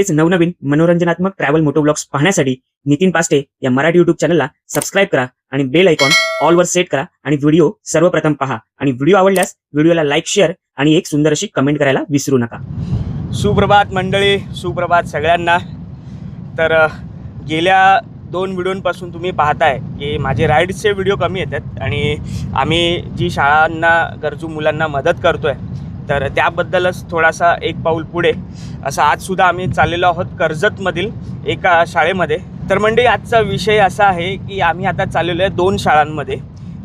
असेच नवनवीन मनोरंजनात्मक ट्रॅव्हल मोटो ब्लॉग्स पाहण्यासाठी नितीन पास्टे या मराठी युट्यूब चॅनलला सबस्क्राईब करा आणि बेल आयकॉन ऑलवर सेट करा आणि व्हिडिओ सर्वप्रथम पहा. आणि व्हिडिओ आवडल्यास व्हिडिओला लाईक शेअर आणि एक सुंदर अशी कमेंट करायला विसरू नका. सुप्रभात मंडळी सुप्रभात सगळ्यांना. तर गेल्या दोन व्हिडिओपासून तुम्ही पाहताय की माझे राईड्सचे व्हिडिओ कमी येतात आणि आम्ही जी शाळांना गरजू मुलांना मदत करतोय तर त्याबद्दलच थोडासा एक पाऊल पुढे. असं आजसुद्धा आम्ही चाललेलो आहोत कर्जतमधील एका शाळेमध्ये. तर म्हणजे आजचा विषय असा आहे की आम्ही आता चाललेलो आहे दोन शाळांमध्ये.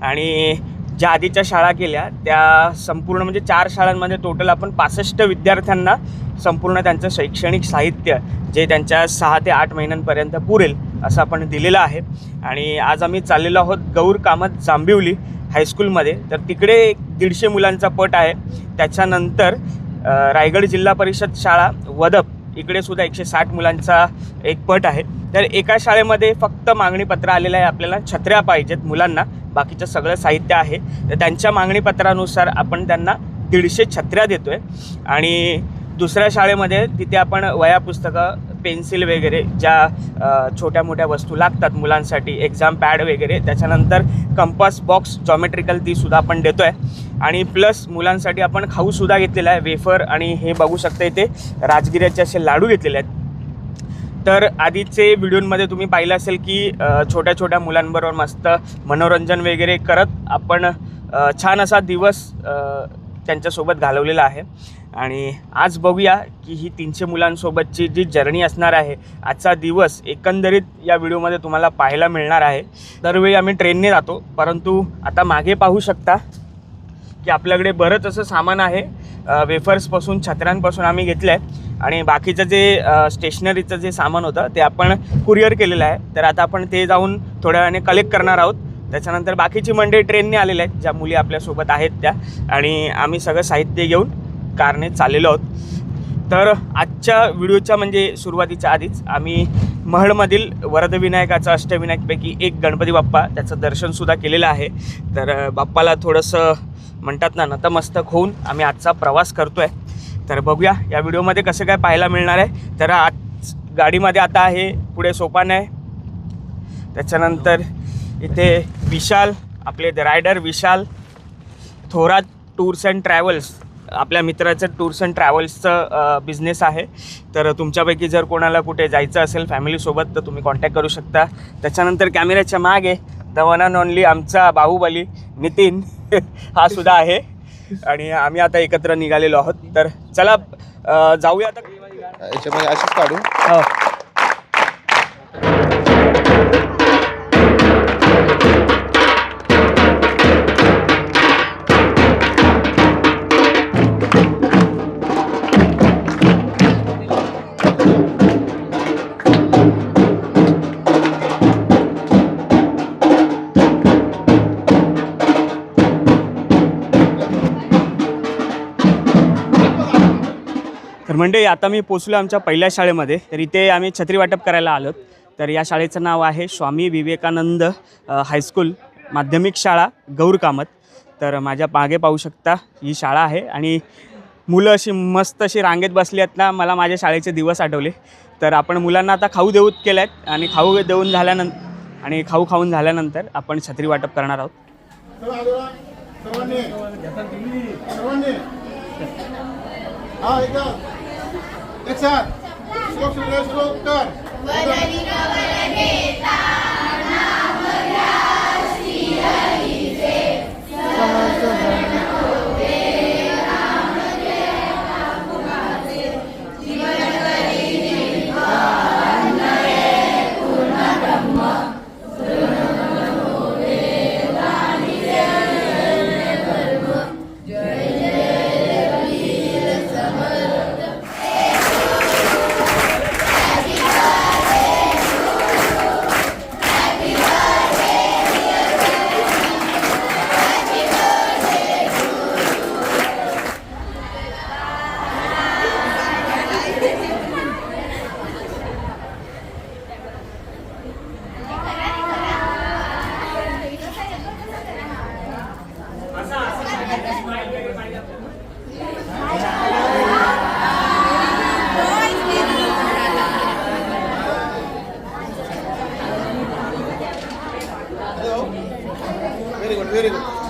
आणि ज्या आधीच्या शाळा केल्या त्या संपूर्ण म्हणजे चार शाळांमध्ये टोटल आपण पासष्ट विद्यार्थ्यांना संपूर्ण त्यांचं शैक्षणिक साहित्य जे त्यांच्या सहा ते आठ महिन्यांपर्यंत पुरेल असं आपण दिलेलं आहे. आणि आज आम्ही चाललेलो आहोत गौर कामत जांभिवली हायस्कूलमध्ये तर तिकडे एक दीडशे मुलांचा पट आहे. त्याच्यानंतर रायगड जिल्हा परिषद शाळा वदप इकडे सुद्धा एकशे साठ मुलांचा एक पट आहे. तर एका शाळेमध्ये फक्त मागणीपत्र आलेलं आहे आपल्याला. छत्र्या पाहिजेत मुलांना. बाकीचं सगळं साहित्य आहे. तर त्यांच्या मागणीपत्रानुसार आपण त्यांना दीडशे छत्र्या देतो आहे आणि दुसऱ्या शाळेमध्ये तिथे आपण वया पुस्तकं पेन्सिल वगैरे ज्या छोट्या मोठ्या वस्तू लागतात मुलांसाठी एक्झाम पॅड वगैरे त्याच्यानंतर कंपास बॉक्स जॉमेट्रिकल तीसुद्धा आपण देतो आहे आणि प्लस मुलांसाठी आपण खाऊसुद्धा घेतलेला आहे वेफर आणि हे बघू शकता इथे राजगिऱ्याचे असे लाडू घेतलेले आहेत. तर आधीचे व्हिडिओमध्ये तुम्ही पाहिलं असेल की छोट्या छोट्या मुलांबरोबर मस्त मनोरंजन वगैरे करत आपण छान असा दिवस त्यांच्यासोबत घालवलेला आहे. आणि आज बघूया की ही तीनशे मुलांसोबतची जी जर्नी असणार आहे आजचा दिवस एकंदरीत या व्हिडिओमध्ये तुम्हाला पाहायला मिळणार आहे. दरवेळी आम्ही ट्रेनने जातो परंतु आता मागे पाहू शकता की आपल्याकडे बरंच असं सामान आहे. वेफर्सपासून छत्र्यांपासून आम्ही घेतलं आहे आणि बाकीचं जे स्टेशनरीचं जे सामान होतं ते आपण कुरिअर केलेलं आहे. तर आता आपण ते जाऊन थोड्या वेळाने कलेक्ट करणार आहोत. त्याच्यानंतर बाकीची मंडळी ट्रेनने आलेल्या आहेत ज्या मुली आपल्यासोबत आहेत त्या. आणि आम्ही सगळं साहित्य घेऊन कारने चाललेलो आहोत. तर आजच्या व्हिडिओच्या म्हणजे सुरुवातीच्या आधीच आम्ही महडमधील वरदविनायकाचं अष्टविनायकपैकी एक गणपती बाप्पा त्याचं दर्शनसुद्धा केलेलं आहे. तर बाप्पाला थोडंसं म्हणतात ना नतमस्तक होऊन आम्ही आजचा प्रवास करतो आहे तर बघूया या व्हिडिओमध्ये कसं काय पाहायला मिळणार आहे. तर आज गाडीमध्ये आता आहे पुढे सोपान आहे. त्याच्यानंतर इथे विशाल आपले rider Vishal Thorat tours and travels. आपल्या मित्राचं टूर्स अँड ट्रॅव्हल्सचं बिझनेस आहे. तर तुमच्यापैकी जर कोणाला कुठे जायचं असेल फॅमिलीसोबत तर तुम्ही कॉन्टॅक्ट करू शकता. त्याच्यानंतर कॅमेऱ्याच्या मागे द वन अँड ओनली आमचा बाहुबली नितीन हा सुद्धा आहे. आणि आम्ही आता एकत्र निघालेलो आहोत. तर चला जाऊया आता. याच्यामध्ये अशीच काढू. हो. म्हणजे आता मी पोचलो आमच्या पहिल्या शाळेमध्ये. तर इथे आम्ही छत्री वाटप करायला आलो तर या शाळेचं नाव आहे स्वामी विवेकानंद हायस्कूल माध्यमिक शाळा गौर कामत. तर माझ्या मागे पाहू शकता ही शाळा आहे आणि मुलं अशी मस्त अशी रांगेत बसली आहेत ना मला माझ्या शाळेचे दिवस आठवले. तर आपण मुलांना आता खाऊ देऊत केल्या आहेत आणि खाऊ देऊन झाल्यानंतर आणि खाऊ खाऊन झाल्यानंतर आपण छत्री वाटप करणार आहोत. सर्वांनी Let's Doctor. Valalika Valageta Nama Rashiya Ise Sahasana very good very good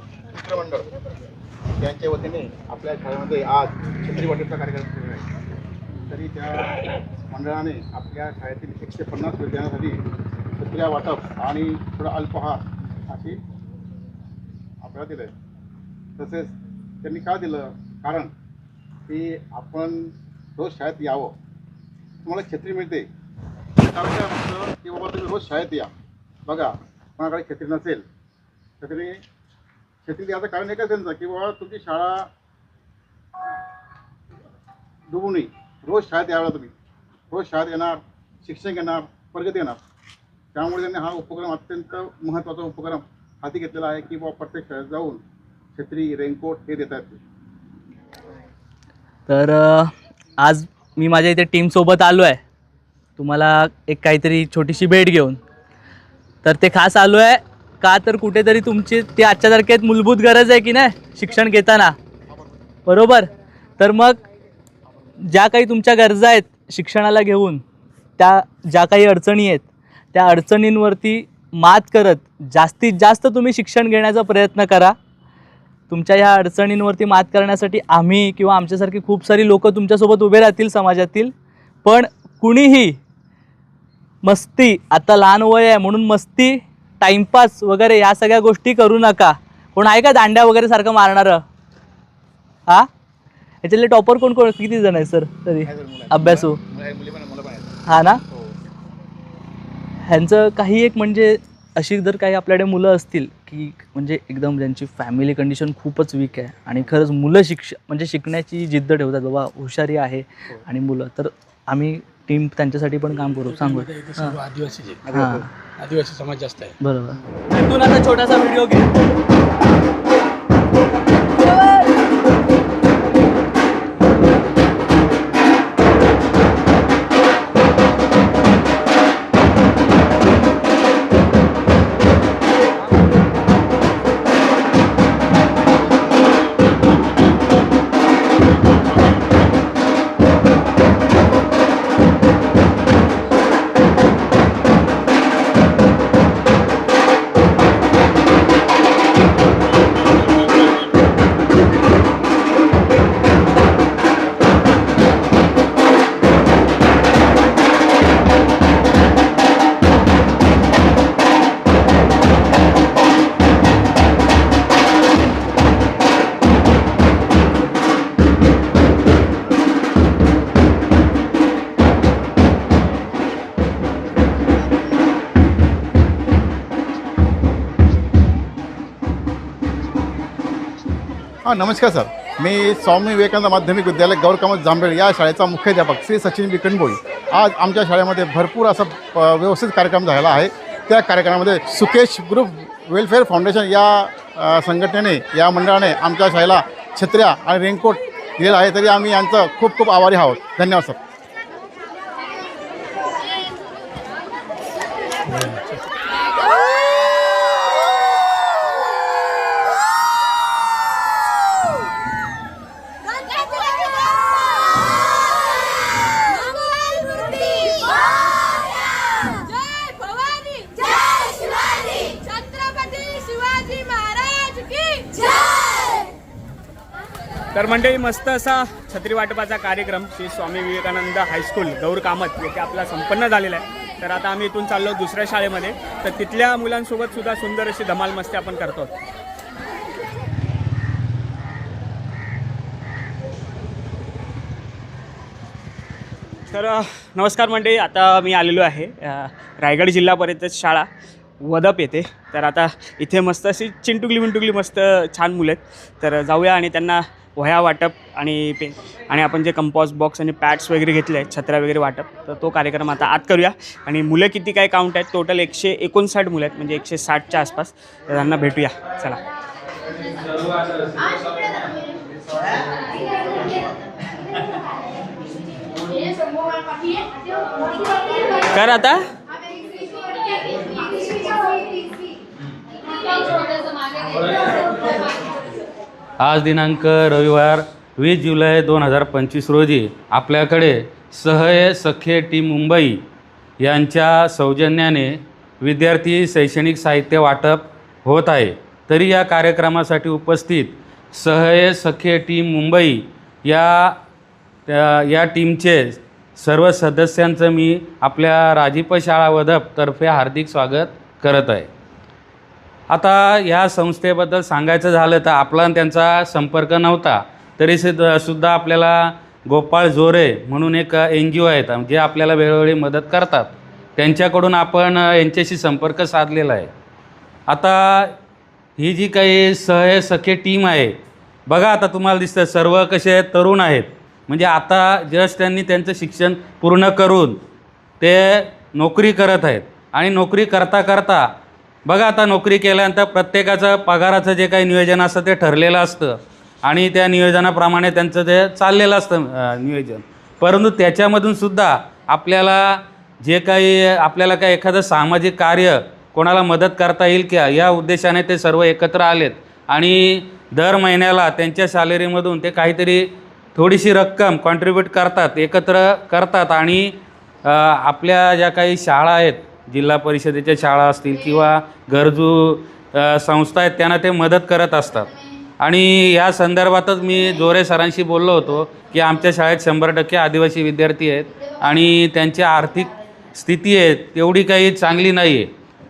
मित्रमंडळ यांच्या वतीने आपल्या शाळेमध्ये आज छत्री वाटपचा कार्यक्रम सुरू आहे. तरी त्या मंडळाने आपल्या शाळेतील एकशे पन्नास विद्यार्थ्यांसाठी छत्र्या वाटप आणि थोडा अल्पहार अशी आपल्याला दिलं. आहे तसेच त्यांनी का दिलं? कारण की आपण रोज शाळेत यावं. तुम्हाला छत्री मिळते. कारण की बाबा तुम्ही रोज शाळेत या. बघा कोणाकडे छत्री नसेल छत्री शेतीत याचं कारण एकच त्यांचं की बाबा तुमची शाळा डुबू नये रोज शाळेत यावं तुम्ही. रोज शाळेत येणार शिक्षण घेणार प्रगती येणार. त्यामुळे त्यांनी हा उपक्रम अत्यंत महत्त्वाचा उपक्रम हाती घेतलेला आहे की बाबा प्रत्येक शाळेत जाऊन छत्री रेनकोट हे देतात तर आज मी माझ्या इथे टीमसोबत आलो आहे. तुम्हाला एक काहीतरी छोटीशी भेट घेऊन. तर ते खास आलो आहे का तर कुठेतरी तुमची ती आजच्या तारखेत मूलभूत गरज आहे की नाही? शिक्षण घेताना. बरोबर? तर मग ज्या काही तुमच्या गरजा आहेत शिक्षणाला घेऊन त्या ज्या काही अडचणी आहेत त्या अडचणींवरती मात करत जास्तीत जास्त तुम्ही शिक्षण घेण्याचा प्रयत्न करा. तुमच्या ह्या अडचणींवरती मात करण्यासाठी आम्ही किंवा आमच्यासारखी खूप सारी लोक तुमच्यासोबत उभे राहतील समाजातील पण कुणीही मस्ती आता लहान वय आहे म्हणून मस्ती टाईमपास वगैरे या सगळ्या गोष्टी करू नका. कोण आहे का दांड्या वगैरे सारखं मारणारं? हा? याच्यातले टॉपर कोण कोण? किती जण आहे सर तरी अभ्यासू? हा ना? हो. ह्यांचं काही एक म्हणजे अशी जर काही आपल्याकडे मुलं असतील की म्हणजे एकदम ज्यांची फॅमिली कंडिशन खूपच वीक आहे आणि खरंच मुलं शिक्ष म्हणजे शिकण्याची जिद्द ठेवतात बाबा हुशारी आहे आणि मुलं. तर आम्ही टीम त्यांच्यासाठी पण काम करू सांगू. हां. आदिवासी समाज जास्त आहे. बरोबर. तिथून आता छोटासा व्हिडिओ घे हां नमस्कार सर. मी स्वामी विवेकानंद माध्यमिक विद्यालय गौरकामत जांभेळ या शाळेचा मुख्याध्यापक श्री सचिन विकणबोई. आज आमच्या शाळेमध्ये भरपूर असा व्यवस्थित कार्यक्रम झालेला आहे. त्या कार्यक्रमामध्ये सुकेश ग्रुप वेलफेअर फाउंडेशन या संघटनेने या मंडळाने आमच्या शाळेला छत्र्या आणि रेनकोट दिलेला आहे. तरी आम्ही यांचं खूप खूप आभारी आहोत. धन्यवाद सर जय भवानी जय शिवाजी छत्रपती शिवाजी महाराज की जय तर मंडळी मस्त असा छत्री वाटपाचा कार्यक्रम श्री स्वामी विवेकानंद हायस्कूल गौर कामत येथे आपला संपन्न झालेला आहे. तर आता आम्ही इथून चाललो दुसऱ्या शाळेमध्ये. तर तिथल्या मुलांसोबत सुद्धा सुंदर अशी धमाल मस्ती आपण करतो. तर नमस्कार मंडळी आता मी आलेलो आहे रायगड जिल्हा परिषद शाळा. वदप येते. तर आता इथे मस्त अशी चिंटुकली विंटुकली मस्त छान मुलं आहेत. तर जाऊया आणि त्यांना वह्या वाटप आणि पेन आणि आपण जे कंपॉस्ट बॉक्स आणि पॅड्स वगैरे घेतले आहेत छत्र्या वगैरे वाटप तर तो कार्यक्रम आता आत करूया. आणि मुलं किती काय काउंट आहेत? टोटल एकशे एकोणसाठ मुलं आहेत म्हणजे एकशे साठच्या आसपास. तर त्यांना भेटूया. चला. कर आता. आज दिनांक रविवार वीस जुलै दोन हजार पंचवीस रोजी आपल्याकडे सहय सखे टीम मुंबई यांच्या सौजन्याने विद्यार्थी शैक्षणिक साहित्य वाटप होत आहे. तरी या कार्यक्रमासाठी उपस्थित सहय सखे टीम मुंबई या त्या या टीमचे सर्व सदस्यांचं मी आपल्या राजीप शाळा वदपतर्फे हार्दिक स्वागत करत आहे. आता ह्या संस्थेबद्दल सांगायचं झालं तर आपला त्यांचा संपर्क नव्हता. तरी सुद्धा सुद्धा आपल्याला गोपाळ जोरे म्हणून एक एन जी ओ आहेत जे आपल्याला वेळोवेळी मदत करतात. त्यांच्याकडून आपण यांच्याशी संपर्क साधलेला आहे. आता ही जी काही सह सखे टीम आहे बघा आता तुम्हाला दिसतं सर्व कसे तरुण आहेत. म्हणजे आता जस्ट त्यांनी त्यांचं शिक्षण पूर्ण करून ते नोकरी करत आहेत. आणि नोकरी करता करता बघा आता नोकरी केल्यानंतर प्रत्येकाचं पगाराचं जे काही नियोजन असतं ते ठरलेलं असतं. आणि त्या नियोजनाप्रमाणे त्यांचं ते चाललेलं असतं नियोजन. परंतु त्याच्यामधून सुद्धा आपल्याला जे काही आपल्याला काय एखादं सामाजिक कार्य कोणाला मदत करता येईल का या उद्देशाने ते सर्व एकत्र आलेत. आणि दर महिन्याला त्यांच्या सॅलरीमधून ते काहीतरी थोडीशी रक्कम कॉन्ट्रीब्यूट करतात एकत्र करतात. आणि आपल्या ज्या काही शाळा आहेत जिल्हा परिषदेच्या शाळा असतील किंवा गरजू संस्था आहेत त्यांना ते मदत करत असतात. आणि या संदर्भातच मी जोरे सरांशी बोललो होतो की आमच्या शाळेत शंभर टक्के आदिवासी विद्यार्थी आहेत आणि त्यांची आर्थिक स्थिती आहे तेवढी काही चांगली नाही आहे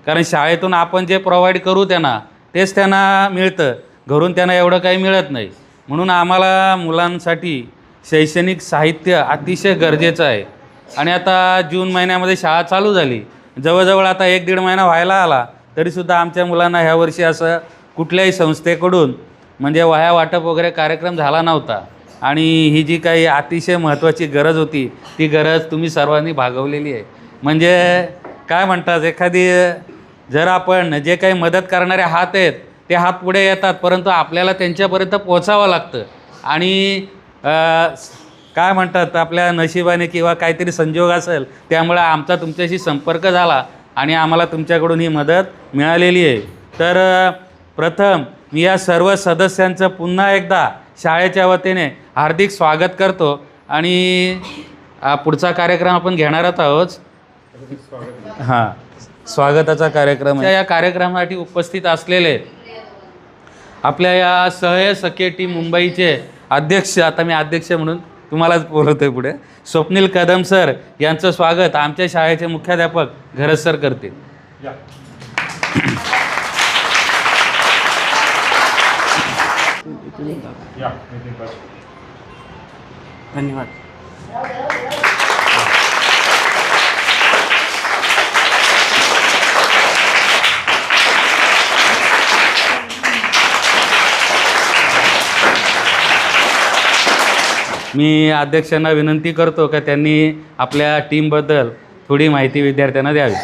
कारण शाळेतून आपण जे प्रोव्हाइड करू त्यांना तेच त्यांना मिळतं. घरून त्यांना एवढं काही मिळत नाही. म्हणून आम्हाला मुलांसाठी शैक्षणिक साहित्य अतिशय गरजेचं आहे. आणि आता जून महिन्यामध्ये शाळा चालू झाली. जवळजवळ आता एक दीड महिना व्हायला आला तरीसुद्धा आमच्या मुलांना ह्या वर्षी असं कुठल्याही संस्थेकडून म्हणजे वह्या वाटप वगैरे कार्यक्रम झाला नव्हता. आणि ही जी काही अतिशय महत्त्वाची गरज होती ती गरज तुम्ही सर्वांनी भागवलेली आहे. म्हणजे काय म्हणतात एखादी जर आपण जे काही मदत करणारे हात आहेत ते हात पुढे येतात परंतु आपल्याला त्यांच्यापर्यंत पोचावं लागतं. आणि काय म्हणतात आपल्या नशिबाने किंवा काहीतरी संजोग असेल त्यामुळे आमचा तुमच्याशी संपर्क झाला आणि आम्हाला तुमच्याकडून ही मदत मिळालेली आहे. तर प्रथम मी या सर्व सदस्यांचं पुन्हा एकदा शाळेच्या वतीने हार्दिक स्वागत करतो आणि पुढचा कार्यक्रम आपण घेणारच आहोत. हां स्वागताचा कार्यक्रम या कार्यक्रमासाठी उपस्थित असलेले आपल्या या सहय सखे टीम मुंबईचे अध्यक्ष आता मी अध्यक्ष म्हणून तुम्हालाच बोलवतोय पुढे. स्वप्नील कदम सर यांचं स्वागत आमच्या शाळेचे मुख्याध्यापक घरज सर करतील. धन्यवाद. मी अध्यक्षांना विनंती करतो का त्यांनी आपल्या टीमबद्दल थोडी माहिती विद्यार्थ्यांना द्यावी.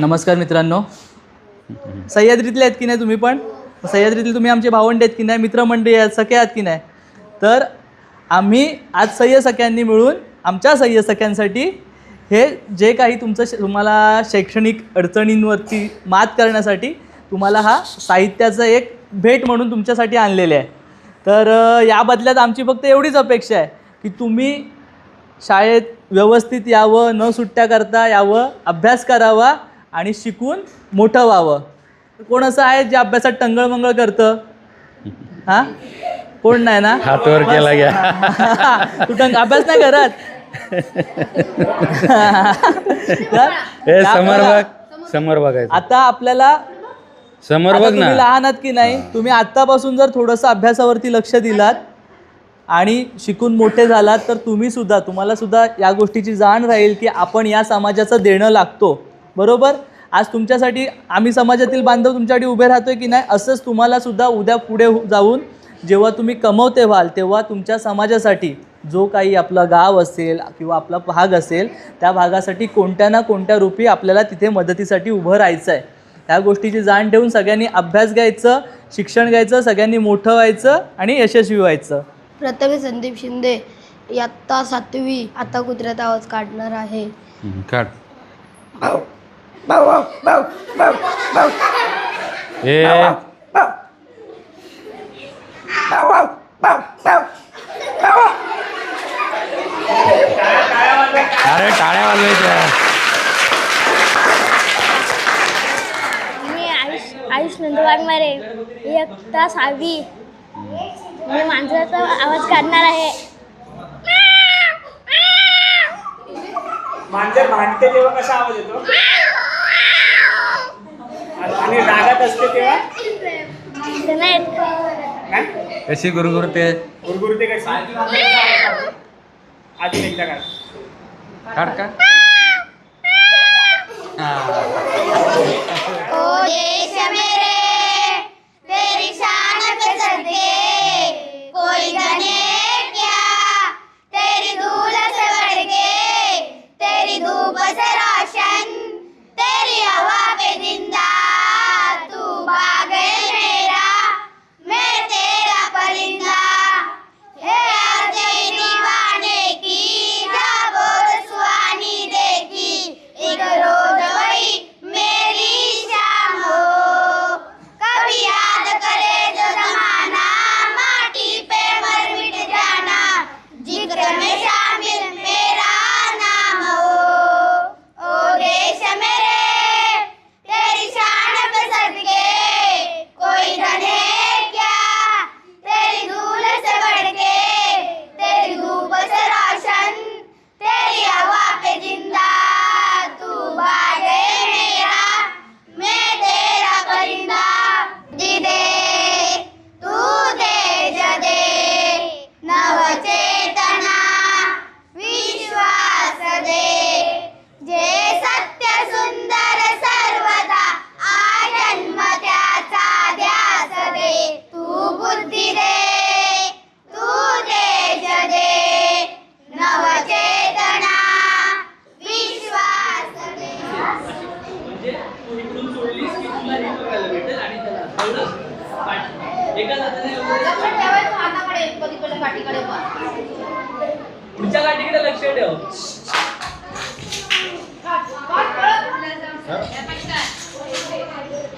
नमस्कार मित्रांनो. सह्याद्रीतले आहेत की नाही तुम्ही पण? सह्याद्रीतले तुम्ही आमचे भावंडे आहेत की नाही? मित्रमंडळी आहेत सखे आहेत की नाही? तर आम्ही आज सह्य सख्यांनी मिळून आमच्या सह्य सख्यांसाठी हे जे काही तुमचं श- तुम्हाला शैक्षणिक अडचणींवरती मात करण्यासाठी तुम्हाला हा साहित्याचा एक भेट म्हणून तुमच्यासाठी आणलेले आहे. तर या बदल्यात आमची फक्त एवढीच अपेक्षा आहे की तुम्ही शाळेत व्यवस्थित यावं न सुट्ट्या करता यावं अभ्यास करावा आणि शिकून मोठं व्हावं. कोण असं आहे जे अभ्यासात टंगळमंगळ करतं? हां? कोण नाही ना? हातवर केला घ्या. तू टंग अभ्यास नाही करत? समोर बघ समोर बघायचं आता आपल्याला समोर आता बघ तुम्ही ना. लहान आहात की नाही तुम्ही आत्तापासून जर थोडंसं अभ्यासावरती लक्ष दिलात आणि शिकून मोठे झालात तर तुम्ही सुद्धा तुम्हाला सुद्धा या गोष्टीची जाण राहील की आपण या समाजाचं देणं लागतो. बरोबर? आज तुमच्यासाठी आम्ही समाजातील बांधव तुमच्यासाठी उभे राहतोय की नाही असंच तुम्हाला सुद्धा उद्या पुढे हो- जाऊन जेव्हा तुम्ही कमवते व्हाल तेव्हा तुमच्या समाजासाठी जो काही आपलं गाव असेल किंवा आपला भाग असेल त्या भागासाठी कोणत्या ना कोणत्या रूपी आपल्याला तिथे मदतीसाठी उभं राहायचं आहे त्या गोष्टीची जाण ठेवून सगळ्यांनी अभ्यास घ्यायचं शिक्षण घ्यायचं सगळ्यांनी मोठं व्हायचं आणि यशस्वी व्हायचं. प्रथमेश संदीप शिंदे इयत्ता सातवी आता कुत्र्यात आवाज काढणार आहे. काढ. ए. अरे टाळ्या वाजवायच्या मी आयुष आयुष नंदवागमारे इयत्ता सहावी मी मांजराचा आवाज काढणार आहे. मांजर भांडते तेव्हा कसा आवाज येतो? आणि रागात असते तेव्हा? ते नाही काय कशी गुरुगुरते? गुरगुरते कशी? आधी एकदा काय काढ का? ओ देश मेरे शान पे सदके कोई जाने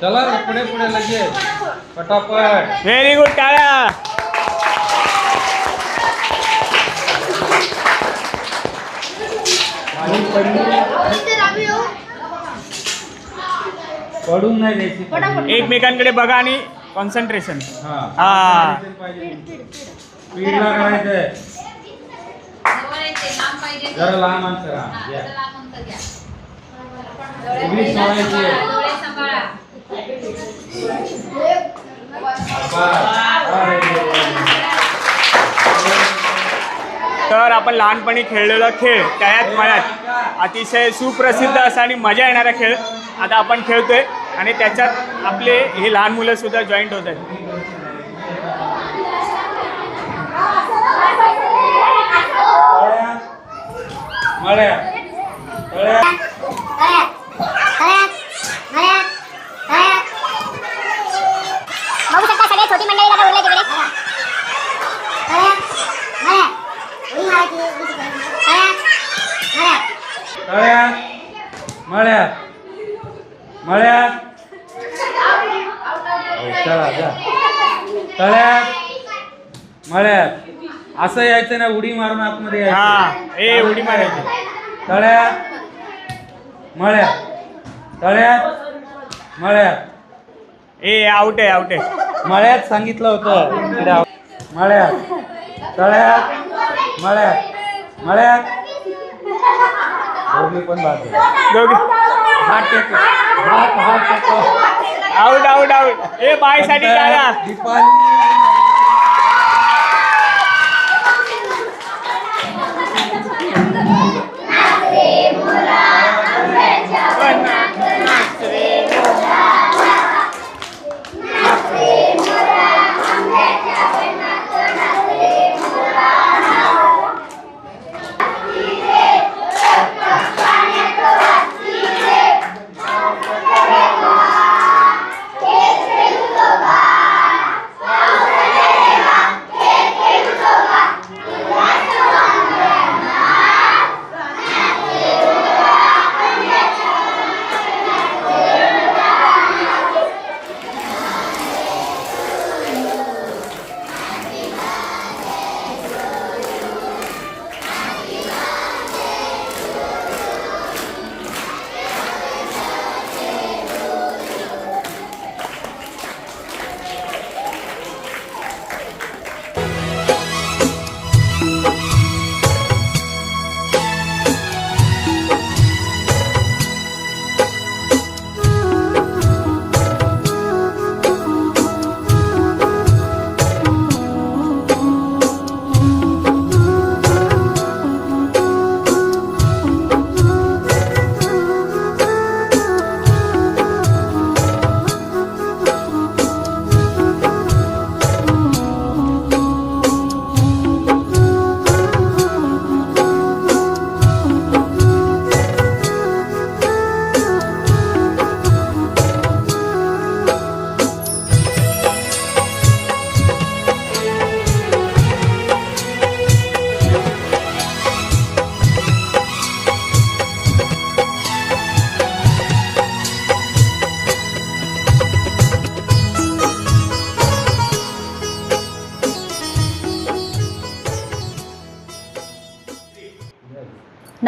चला पुढे पुढे लगेच. पटापट. व्हेरी गुड टाळ्या. पडून नाही द्यायची. एकमेकांकडे बघा आणि कॉन्सन्ट्रेशन हा. हा. स्पीडला करायचंय जरा लहान माणसं हा, या. उघडीच सोडायची आहे. तर आपण लहानपणी खेळलेला खेळ तळ्यात मळ्यात. अतिशय सुप्रसिद्ध असा आणि मजा येणारा खेळ. आता आपण खेळतोय आणि त्याच्यात आपले हे लहान मुलं सुद्धा जॉईंट होत आहेत. मळ्या बघू शकता सगळे छोटी मंडळी आता उरले तिकडे. तळ्यात मळ्यात मळ्यात हो, चला जा. तळ्यात मळ्यात असं यायचं ना उडी मारून आतमध्ये यायचं. हा ए उडी मारायची. तळ्यात मळ्यात तळ्यात मळ्यात ए आउट आहे आउट आहे. मळ्यात सांगितलं होतं. इकडे मळ्यात. तळ्यात. मळ्यात. मळ्यात. दोघी पण बाजू दोघी हात टेक. हात हात टेक. आउट आउट आउट ए बायसाठी टाळ्या दीपाली.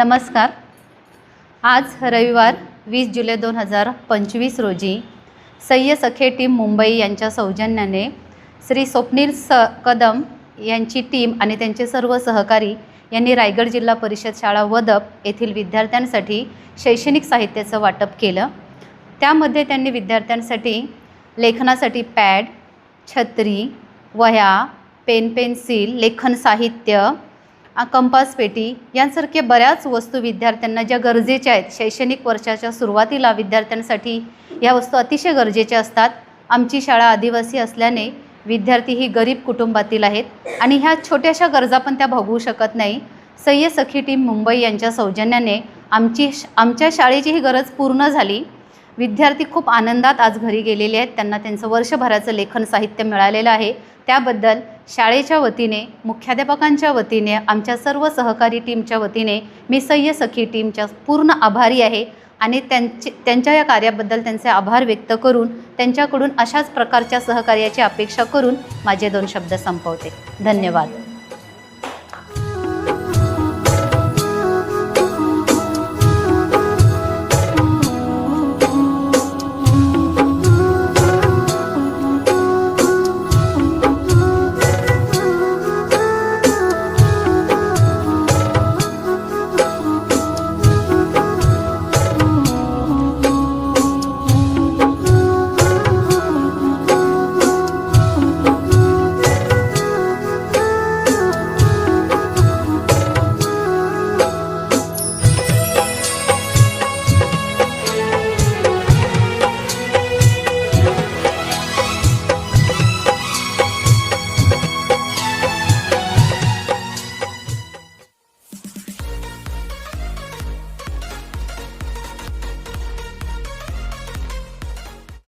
नमस्कार. आज रविवार वीस जुलै दोन हजार पंचवीस रोजी सय्य सखे टीम मुंबई यांच्या सौजन्याने श्री स्वप्नील स कदम यांची टीम आणि त्यांचे सर्व सहकारी यांनी रायगड जिल्हा परिषद शाळा वदप येथील विद्यार्थ्यांसाठी शैक्षणिक साहित्याचं वाटप केलं. त्यामध्ये त्यांनी विद्यार्थ्यांसाठी लेखनासाठी पॅड छत्री वह्या पेन पेन्सिल लेखन साहित्य कंपास पेटी यांसारख्या बऱ्याच वस्तू विद्यार्थ्यांना ज्या गरजेच्या आहेत शैक्षणिक वर्षाच्या सुरुवातीला विद्यार्थ्यांसाठी या वस्तू अतिशय गरजेच्या असतात. आमची शाळा आदिवासी असल्याने विद्यार्थी ही गरीब कुटुंबातील आहेत आणि ह्या छोट्याशा गरजा पण त्या भागवू शकत नाही. सय्य सखी टीम मुंबई यांच्या सौजन्याने आमची आमच्या शाळेची ही गरज पूर्ण झाली. विद्यार्थी खूप आनंदात आज घरी गेलेले आहेत. त्यांना त्यांचं वर्षभराचं लेखन साहित्य मिळालेलं आहे. त्याबद्दल शाळेच्या वतीने मुख्याध्यापकांच्या वतीने आमच्या सर्व सहकारी टीमच्या वतीने मी सह्य सखी टीमच्या पूर्ण आभारी आहे आणि त्यांचे त्यांच्या या कार्याबद्दल त्यांचे आभार व्यक्त करून त्यांच्याकडून अशाच प्रकारच्या सहकार्याची अपेक्षा करून माझे दोन शब्द संपवते. धन्यवाद.